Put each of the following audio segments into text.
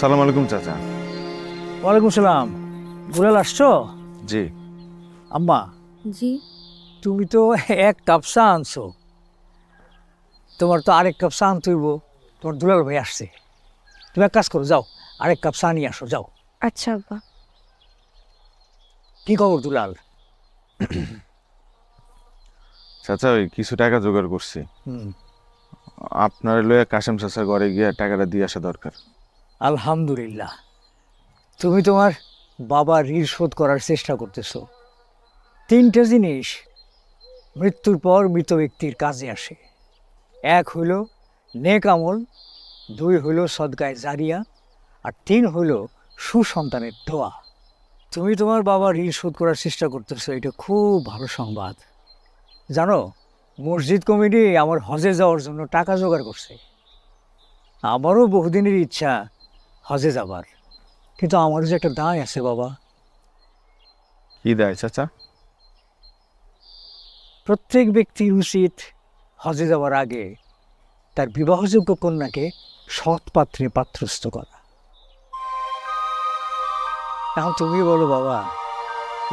আসসালামু আলাইকুম চাচা। ওয়ালাইকুম সালাম। দুলাল আসছো? জি। আম্মা জি। তুমি তো এক কাপ চা আনছো। তোমার তো আরেক কাপ চা আনতে হইব। তোমার দুলাল ভাই আসছে। তুমি এক কাজ করো যাও। আরেক কাপ চা নিয়ে আসো যাও। আচ্ছা আব্বা। কি খবর দুলাল? চাচা ওই কিছু টাকা জোগাড় করছি। হুম। আপনার লইয়া কাশেম চাচা ঘরে গিয়ে টাকাটা দিয়ে আসা দরকার। আলহামদুলিল্লাহ। তুমি তোমার বাবার ঋণ শোধ করার চেষ্টা করতেছো। তিনটে জিনিস মৃত্যুর পর মৃত ব্যক্তির কাজে আসে। এক হইল নেক আমল, দুই হইল সদগায় জারিয়া, আর তিন হইল সুসন্তানের দোয়া। তুমি তোমার বাবার ঋণ শোধ করার চেষ্টা করতেছো, এটা খুব ভালো সংবাদ। জানো, মসজিদ কমিটি আমার হজে যাওয়ার জন্য টাকা জোগাড় করছে। আমারও বহুদিনের ইচ্ছা হজে যাবার কিন্তু আমারও যে একটা দায় আছে বাবা। কি দেয় চাচা? প্রত্যেক ব্যক্তির উচিত হজে যাওয়ার আগে তার বিবাহযোগ্য কন্যাকে সৎ পাত্রে পাত্রস্থ করা। এখন তুমি বলো বাবা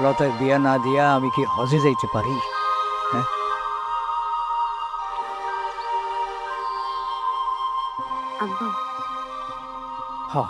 লতায় বিয়া না দিয়া আমি কি হজে যাইতে পারি? আব্বা হ্যাঁ